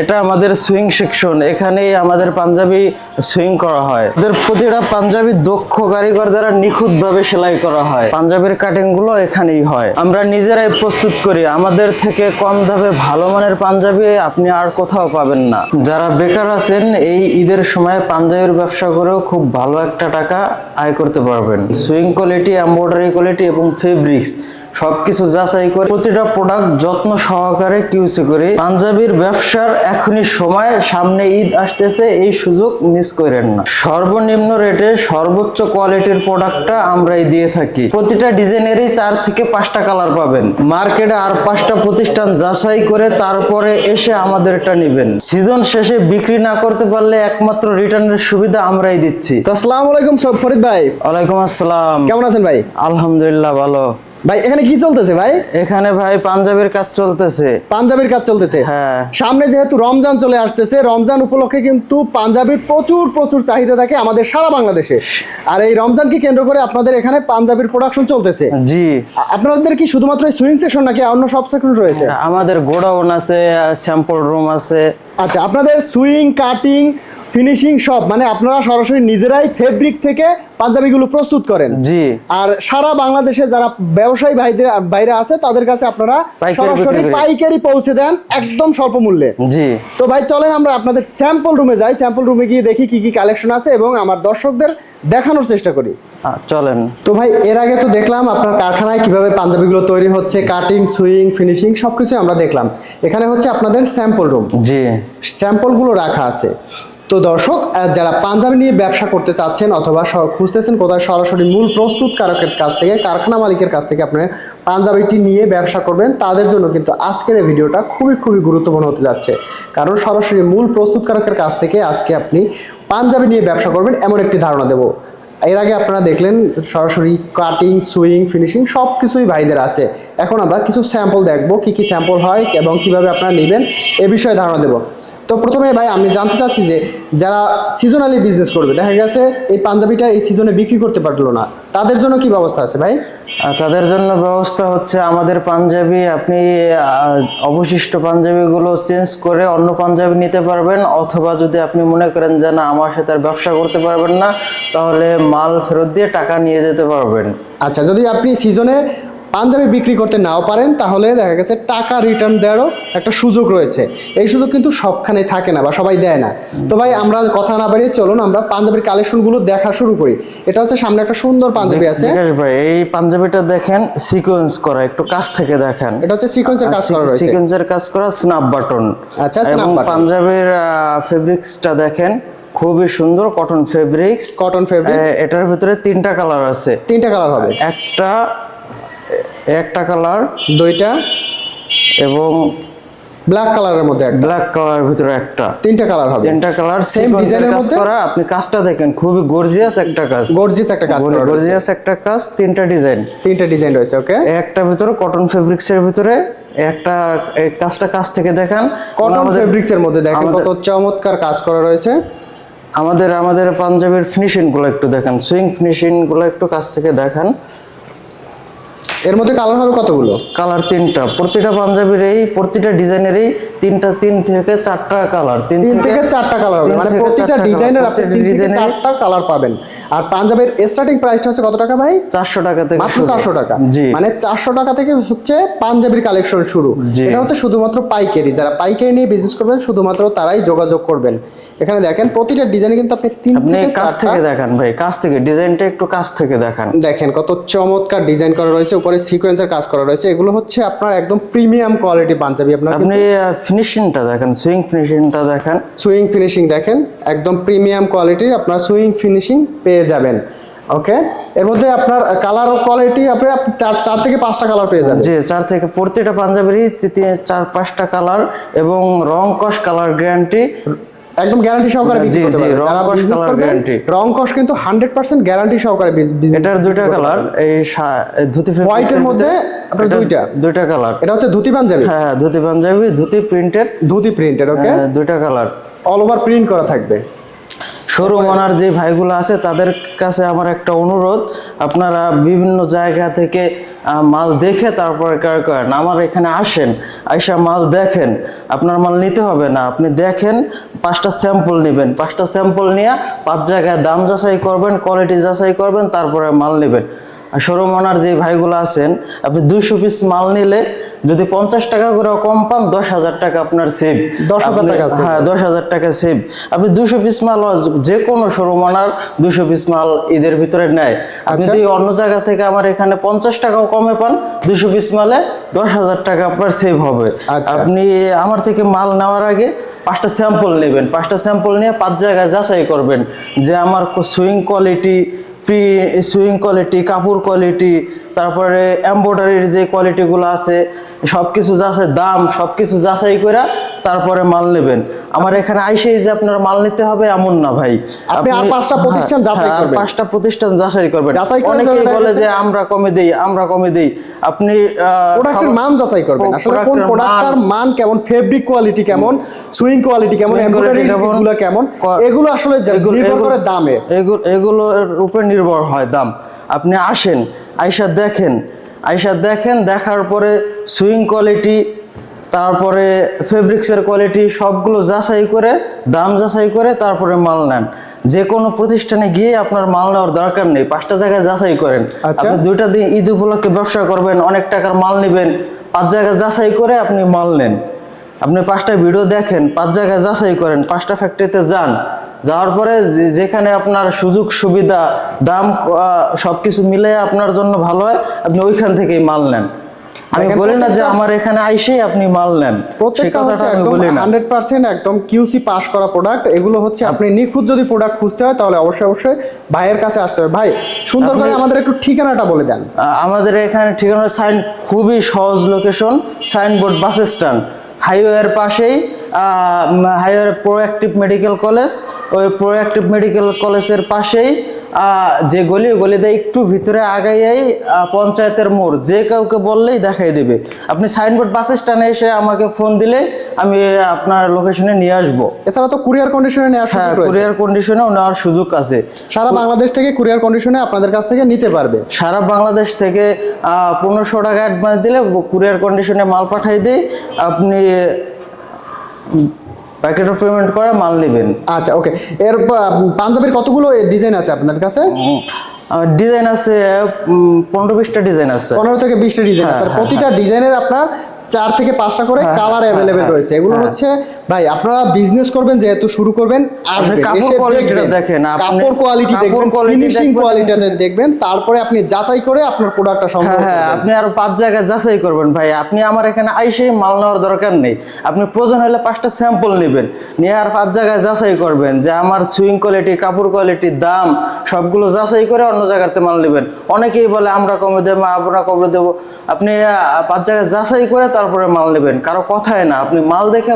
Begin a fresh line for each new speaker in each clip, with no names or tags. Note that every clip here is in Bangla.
এটা আমাদের সুইং সেকশন এখানেই আমাদের পাঞ্জাবি সুইং করা হয়। আমাদের প্রতিটা পাঞ্জাবি দক্ষ কারিগর দ্বারা নিখুঁতভাবে সেলাই করা হয়। পাঞ্জাবির কাটিংগুলো এখানেই হয়। আমরা নিজেরাই প্রস্তুত করি, আমাদের থেকে কম দামে ভালো মানের পাঞ্জাবি আপনি আর কোথাও পাবেন না। যারা বেকার আছেন, এই ঈদের সময় পাঞ্জাবির ব্যবসা করেও খুব ভালো একটা টাকা আয় করতে পারবেন। সুইং কোয়ালিটি এমব্রয়ডারি কোয়ালিটি এবং ফেব্রিক্স সবকিছু যাচাই করে প্রতিটা প্রোডাক্ট যত্ন সহকারে কিউসি করে পাঞ্জাবির ব্যবসার এখনই সময় সামনে ঈদ আসতেছে এই সুযোগ মিস করেন না। সর্বনিম্ন রেটে সর্বোচ্চ কোয়ালিটির প্রোডাক্টটা আমরাই দিয়ে থাকি। প্রতিটা ডিজাইনেরই চার থেকে পাঁচটা কালার পাবেন। মার্কেটে আর পাঁচটা প্রতিষ্ঠান যাচাই করে তারপরে এসে আমাদেরটা নেবেন। সিজন শেষে বিক্রি না করতে পারলে একমাত্র রিটার্নের সুবিধা আমরাই দিচ্ছি।
তো আসসালামু আলাইকুম সব ফরিদ ভাই।
ওয়ালাইকুম আসসালাম।
কেমন আছেন ভাই?
আলহামদুলিল্লাহ ভালো।
ভাই এখানে কি চলতেছে ভাই?
এখানে ভাই পাঞ্জাবির কাজ চলতেছে।
পাঞ্জাবির কাজ চলতেছে।
হ্যাঁ।
সামনে যেহেতু রমজান চলে আসতেছে রমজান উপলক্ষে কিন্তু পাঞ্জাবির প্রচুর প্রচুর চাহিদা থাকে আমাদের সারা বাংলাদেশে। আর এই রমজানকে কেন্দ্র করে আপনাদের এখানে পাঞ্জাবির প্রোডাকশন চলতেছে।
জি।
আপনাদের কি শুধুমাত্র সুইং সেকশন নাকি অন্য সব সেকশন রয়েছে?
আমাদের গোডাউন আছে স্যাম্পল রুম আছে।
আচ্ছা আপনাদের সুইং কাটিং ফিনিশিং সব মানে আপনারা সরাসরি নিজেরাই ফেব্রিক থেকে পাঞ্জাবিগুলো প্রস্তুত করেন।
জি।
আর সারা বাংলাদেশে যারা ব্যবসায়ী ভাইদের বাইরে আছে তাদের কাছে আপনারা সরাসরি পাইকারি পৌঁছে দেন একদম স্বল্প মূল্যে।
জি।
তো ভাই চলেন আমরা আপনাদের স্যাম্পল রুমে যাই। স্যাম্পল রুমে গিয়ে দেখি কি কি কালেকশন আছে এবং আমার দর্শকদের দেখানোর চেষ্টা করি।
চলেন।
তো ভাই এর আগে তো দেখলাম আপনার কারখানায় কীভাবে পাঞ্জাবিগুলো তৈরি হচ্ছে কাটিং সুইং ফিনিশিং সব কিছুই আমরা দেখলাম। এখানে হচ্ছে আপনাদের স্যাম্পল রুম
জি।
স্যাম্পলগুলো রাখা আছে। তো দর্শক যারা পাঞ্জাবি নিয়ে ব্যবসা করতে চাচ্ছেন অথবা খুঁজতেছেন কোথায় সরাসরি মূল প্রস্তুতকারকের কাছ থেকে, কারখানা মালিকের কাছ থেকে আপনি পাঞ্জাবিটি নিয়ে ব্যবসা করবেন, তাদের জন্য কিন্তু আজকের এই ভিডিওটা খুবই খুবই গুরুত্বপূর্ণ হতে যাচ্ছে। কারণ সরাসরি মূল প্রস্তুতকারকের কাছ থেকে আজকে আপনি পাঞ্জাবি নিয়ে ব্যবসা করবেন, এমন একটি ধারণা দেবো। এর আগে আপনারা দেখলেন সরাসরি কাটিং সুইং ফিনিশিং সব কিছুই ভাইদের আছে। এখন আমরা কিছু স্যাম্পল দেখব, কি কি স্যাম্পল হয় এবং কীভাবে আপনারা নেবেন, এ বিষয়ে ধারণা দেব। তো প্রথমে ভাই, আমি জানতে চাচ্ছি যে যারা সিজনালি বিজনেস করবে, দেখা গেছে এই পাঞ্জাবিটা এই সিজনে বিক্রি করতে পারল না, তাদের জন্য কি ব্যবস্থা আছে ভাই?
তাদের জন্য ব্যবস্থা হচ্ছে আমাদের পাঞ্জাবি, আপনি অবশিষ্ট পাঞ্জাবিগুলো চেঞ্জ করে অন্য পাঞ্জাবি নিতে পারবেন, অথবা যদি আপনি মনে করেন যে না, আমার সাথে আর ব্যবসা করতে পারবেন না, তাহলে মাল ফেরত দিয়ে টাকা নিয়ে যেতে পারবেন।
আচ্ছা যদি আপনি সিজনে পাঞ্জাবি বিক্রি করতে নাও পারেন তাহলে দেখা গেছে টাকা রিটার্ন দেওয়ারও একটা সুযোগ রয়েছে। এই সুযোগ কিন্তু সবখানে থাকে না বা সবাই দেয় না। তো ভাই আমরা কথা না বাড়িয়ে চলুন আমরা পাঞ্জাবির কালেকশনগুলো দেখা শুরু করি। এটা হচ্ছে সামনে একটা সুন্দর পাঞ্জাবি আছে।
ভাই এই পাঞ্জাবিটা দেখেন সিকোয়েন্স করা একটু কাছ থেকে দেখেন।
এটা হচ্ছে সিকোয়েন্সের কাজ করা রয়েছে।
সিকোয়েন্সের কাজ করা স্ন্যাপ বাটন
আচ্ছা,
এবং
button।
পাঞ্জাবের ফেব্রিক্সটা দেখেন খুবই সুন্দর কটন ফেব্রিক্স
কটন ফেব্রিক
এটার ভিতরে তিনটা কালার আছে।
তিনটা কালার হবে।
একটা একটা কালার
দুইটা
এবং
ব্ল্যাক কালারের মধ্যে একটা।
ব্ল্যাক কালার ভিতরে একটা।
তিনটা কালার হবে।
তিনটা কালার সেম ডিজাইনের কাজ
মধ্যে?
করা। আপনি কাজটা দেখেন খুবই গর্জিয়াস একটা কাজ।
গর্জিয়াস একটা কাজ
গর্জিয়াস একটা কাজ তিনটা ডিজাইন
তিনটা ডিজাইন রয়েছে ওকে
একটা ভিতরে কটন ফেব্রিক্সের ভিতরে একটা এই কাজটা কাজ থেকে দেখান।
কটন
আমাদের-
ফেব্রিক্স এর মধ্যে দেখেন কত চমৎকার কাজ করা রয়েছে।
আমাদের আমাদের পাঞ্জাবের ফিনিশিংগুলো একটু দেখান। সুইং ফিনিশিংগুলো একটু কাছ থেকে দেখান।
এর মধ্যে কালার হবে কতগুলো?
কালার তিনটা। প্রতিটা পাঞ্জাবির এই প্রতিটা ডিজাইনেরই তিনটা তিন থেকে চারটা কালার
তিন থেকে চারটা কালার হবে। মানে প্রতিটা ডিজাইনের আপনি তিন থেকে চারটা কালার পাবেন। আর পাঞ্জাবের স্টার্টিং প্রাইসটা হচ্ছে কত টাকা ভাই?
চারশো টাকা থেকে
মাত্র
শুরু।
চারশো টাকা।
জি।
মানে চারশো টাকা থেকে হচ্ছে পাঞ্জাবির কালেকশন শুরু। এটা হচ্ছে শুধুমাত্র পাইকারি। যারা পাইকারি নিয়ে বিজনেস করবেন শুধুমাত্র তারাই যোগাযোগ করবেন। এখানে দেখেন প্রতিটা ডিজাইনে কিন্তু আপনি তিন থেকে
কাছ থেকে দেখান ভাই কাছ থেকে। ডিজাইনটা একটু কাছ থেকে দেখান।
দেখেন কত চমৎকার ডিজাইন করা রয়েছে। উপরে সিকোয়েন্সের কাজ করা রয়েছে এগুলো হচ্ছে আপনার একদম প্রিমিয়াম কোয়ালিটি পাঞ্জাবি। আপনার
আপনি ফিনিশিংটা দেখেন সুইং ফিনিশিংটা দেখেন।
সুইং ফিনিশিং দেখেন একদম প্রিমিয়াম কোয়ালিটির আপনার সুইং ফিনিশিং পেয়ে যাবেন ওকে? এর মধ্যে আপনার কালার কোয়ালিটি আপনি আপ- চার থেকে পাঁচটা কালার পেয়ে যাবেন।
জি চার থেকে প্রতিটা পাঞ্জাবিরই চার পাঁচটা কালার এবং রং কস কালার গ্যারান্টি
একদম গ্যারান্টি সহকারে বিক্রি করতে
জি,
পারবেন যারা বিজনেস করবেন রং কস কিন্তু হান্ড্রেড পার্সেন্ট গ্যারান্টি সহকারে বিজনেস
এটার দুইটা কালার এই ধুতি
এর মধ্যে আপনার দুইটা।
দুইটা কালার
এটা হচ্ছে ধুতি পাঞ্জাবি?
হ্যাঁ হ্যাঁ, ধুতি পাঞ্জাবি ধুতি প্রিন্টের
ধুতি প্রিন্টের ওকে
দুইটা কালার
অল ওভার প্রিন্ট করা থাকবে।
শোরুম ওনার যে ভাইগুলো আছে তাদের কাছে আমার একটা অনুরোধ আপনারা বিভিন্ন জায়গা থেকে মাল দেখে তারপরে ক্রয় করেন। আমার এখানে আসেন, আইসা মাল দেখেন। আপনার মাল নিতে হবে না। আপনি দেখেন, পাঁচটা স্যাম্পল নেবেন। পাঁচটা স্যাম্পল নিয়ে পাঁচ জায়গায় দাম যাচাই করবেন কোয়ালিটি যাচাই করবেন, তারপরে মাল নেবেন। আর ওনার যে ভাইগুলো আছেন, আপনি দুইশো পিস মাল নিলে যদি পঞ্চাশ টাকা করে কম পান দশ হাজার টাকা আপনার সেভ
10,000 টাকা
হ্যাঁ দশ হাজার টাকা সেভ আপনি দুশো পিস মাল যে কোনো শোরুম ওনার দুশো পিস মাল ঈদের ভিতরে নেয়। আপনি
আচ্ছা।
যদি অন্য জায়গা থেকে আমার এখানে পঞ্চাশ টাকাও কমে পান দুশো পিস মালে দশ হাজার টাকা আপনার সেভ হবে।
আচ্ছা।
আপনি আমার থেকে মাল নেওয়ার আগে পাঁচটা স্যাম্পল নেবেন। পাঁচটা স্যাম্পল নিয়ে পাঁচ জায়গায় যাচাই করবেন যে আমার sewing quality pre sewing quality কাপড় কোয়ালিটি তারপরে এম্ব্রয়ডারির যে কোয়ালিটিগুলো আছে সব কিছু যাচাই দাম সব কিছু যাচাই করে তারপরে মাল নেবেন। আমার এখানে আইসেই যে আপনার মাল নিতে হবে এমন না ভাই।
আপনি আর পাঁচটা প্রতিষ্ঠান
হ্যাঁ,
যাচাই করবেন।
পাঁচটা প্রতিষ্ঠান যাচাই করবেন। অনেকেই বলে যে আমরা কমে দেই আমরা কমে দেই। আপনি
প্রোডাক্টের মান যাচাই করবেন। আসলে কোন
প্রোডাক্টের মান-
প্রোডাক্টটার মান কেমন ফেব্রিক কোয়ালিটি কেমন সুইং কোয়ালিটি কেমন
কেমন,
এগুলো আসলে নির্ভর করে দামে।
এগুলো এগুলোর উপরে নির্ভর হয় দাম। আপনি আসেন আইসা দেখেন আইসা দেখেন দেখার পরে সুইং কোয়ালিটি তারপরে ফেব্রিক্সের কোয়ালিটি সবগুলো যাচাই করে দাম যাচাই করে তারপরে মাল নেন। যে কোনো প্রতিষ্ঠানে গিয়ে আপনার মাল নেওয়ার দরকার নেই পাঁচটা জায়গায় যাচাই করেন।
আচ্ছা।
আপনি দুইটা দিন ঈদ উপলক্ষে ব্যবসা করবেন অনেক টাকার মাল নেবেন পাঁচ জায়গায় যাচাই করে আপনি মাল নেন। আপনি পাঁচটা ভিডিও দেখেন পাঁচ জায়গায় যাচাই করেন পাঁচটা ফ্যাক্টরিতে যান যাওয়ার পরে যেখানে আপনার সুযোগ সুবিধা দাম সব কিছু মিলে আপনার জন্য ভালো হয় আপনি ওইখান থেকেই মাল নেন। আমি বলি না যে আমার এখানে আইসেই আপনি মাল নেন
প্রত্যেকটা হচ্ছে
আমি
একদম
বলি না।
হান্ড্রেড পার্সেন্ট একদম কিউসি পাস করা প্রোডাক্ট এগুলো হচ্ছে আপনি নিখুঁত যদি প্রোডাক্ট খুঁজতে হয় তাহলে অবশ্যই অবশ্যই ভাইয়ের কাছে আসতে হবে। ভাই সুন্দর করে আমাদের একটু ঠিকানাটা বলে দেন।
আমাদের এখানে ঠিকানা সাইন খুবই সহজ লোকেশন সাইনবোর্ড বাস স্ট্যান্ড হাইওয়ের পাশেই। হাইওয়ে প্রোঅ্যাক্টিভ মেডিকেল কলেজ ওই প্রোঅ্যাক্টিভ মেডিকেল কলেজের পাশেই যে গলি গলিতে একটু ভিতরে আগাইয়াই পঞ্চায়েতের মোড় যে কাউকে বললেই দেখাই দেবে। আপনি সাইনবোর্ড বাস স্ট্যান্ডে এসে আমাকে ফোন দিলে আমি আপনার লোকেশনে নিয়ে আসব।
এছাড়া তো কুরিয়ার কন্ডিশনে নেওয়ার
হ্যাঁ কুরিয়ার কন্ডিশনেও নেওয়ার সুযোগ আছে।
সারা বাংলাদেশ থেকে কুরিয়ার কন্ডিশনে আপনাদের কাছ থেকে নিতে পারবে।
সারা বাংলাদেশ থেকে পনেরোশো টাকা অ্যাডভান্স দিলে কুরিয়ার কন্ডিশনে মাল পাঠাই দিই। আপনি প্যাকেট অফ পেমেন্ট করে মাল নেবেন।
আচ্ছা ওকে। এর পাঞ্জাবির কতগুলো ডিজাইন আছে আপনার কাছে?
ডিজাইন আছে পনেরো বিশটা ডিজাইন আছে।
পনেরো থেকে বিশটা ডিজাইন আছে।
হ্যাঁ,
প্রতিটা ডিজাইনের আপনার চার থেকে পাঁচটা করে
হ্যাঁ,
কালার
হ্যাঁ,
অ্যাভেলেবেল
হ্যাঁ,
রয়েছে। এগুলো
হ্যাঁ।
হচ্ছে ভাই আপনারা বিজনেস করবেন যেহেতু শুরু করবেন আসবেন,
কাপড় কোয়ালিটিটা। দেখেন,
কাপড় কোয়ালিটি দেখবেন ফিনিশিং কোয়ালিটিটা দেখবেন তারপরে আপনি যাচাই করে আপনার প্রোডাক্টটা
হ্যাঁ হ্যাঁ আপনি আরও পাঁচ জায়গায় যাচাই করবেন ভাই। আপনি আমার এখানে আইসেই মাল নেওয়ার দরকার নেই। আপনি প্রয়োজন হলে পাঁচটা স্যাম্পল নেবেন। নিয়ে আর পাঁচ জায়গায় যাচাই করবেন যে আমার সুইং কোয়ালিটি কাপড় কোয়ালিটি দাম সবগুলো যাচাই করে অন্য জায়গাতে মাল নেবেন। অনেকেই বলে আমরা কমে দেবো আমরা কমে দেবো। আপনি পাঁচ জায়গায় যাচাই করে তারপরে মাল নেবেন। কারও কথায় না। আপনি মাল দেখে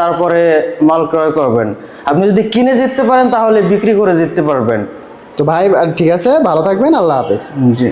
তারপরে মাল ক্রয় করবেন। আপনি যদি কিনে জিততে পারেন তাহলে বিক্রি করে জিততে পারবেন।
তো ভাই ঠিক আছে ভালো থাকবেন আল্লাহ হাফেজ।
জি।